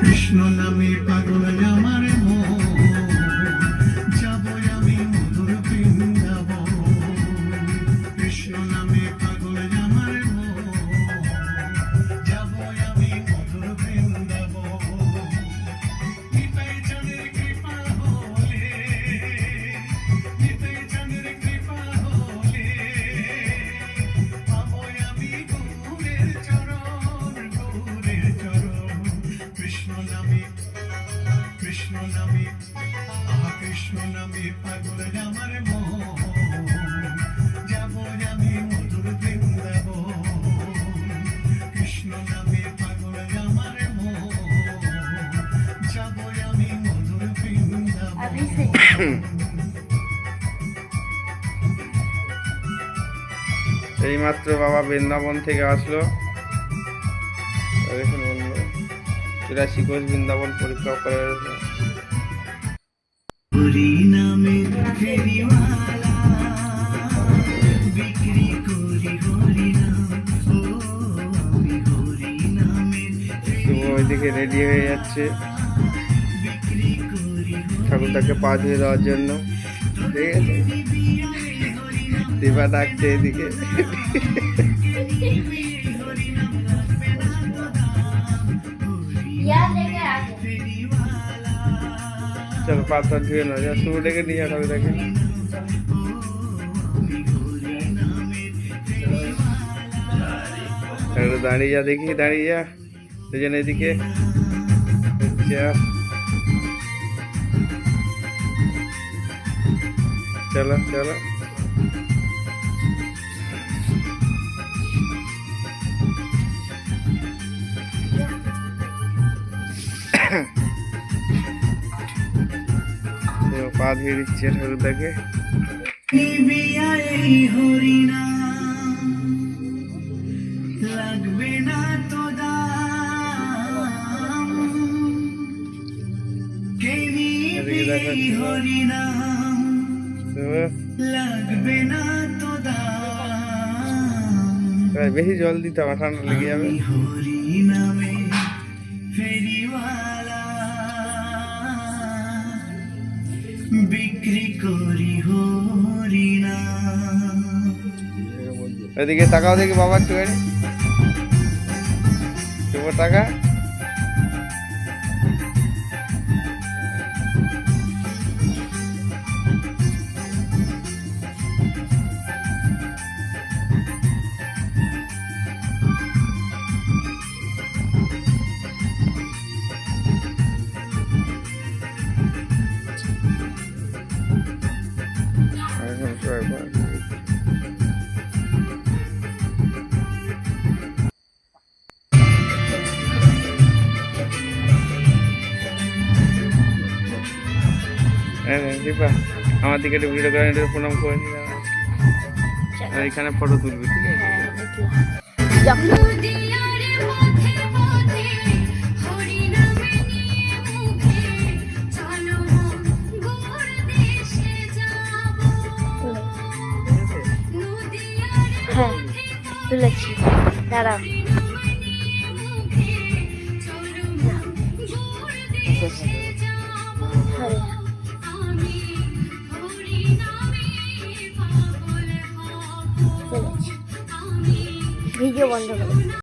কৃষ্ণ নামে পাগল নামে আহা কৃষ্ণ নামে পাগল আমার যাব আমি মধুর বৃন্দাবন। কৃষ্ণ নামে পাগল আমার যাব আমি মধুর বৃন্দাবন। এইমাত্র বাবা বৃন্দাবন থেকে আসলো। দেখুন বন্ধু চুরাশি কোষ বৃন্দাবন পরীক্ষা করে। হরি ওইদিকে রেডি হয়ে যাচ্ছে। ঠাকুরটাকে পা ধুয়ে দেওয়ার জন্য। ঠিক আছে। দিবা ডাকছে এদিকে। Yeah. चलो पाँच सात ट्रेन हो जाए सुबह लेके नहीं जाना अभी तक दाड़ी जा, देखी दाड़ी जा? तुझे नहीं दिखे? अच्छा। चलो चलो। Yeah. পা ধুয়ে দিচ্ছে নাম লাগবে না তো বেশি জল দিতে আমার ঠান্ডা লেগে যাবে। এদিকে তাকাও দেখি বাবা একটু গাড়ি শুভ টাকা দীপা আমার দিকে একটু ভিডিও করে প্রণাম করে আর এখানে ফটো তুলবি ঠিক আছে? নদিয়ারে পথে 이게 완전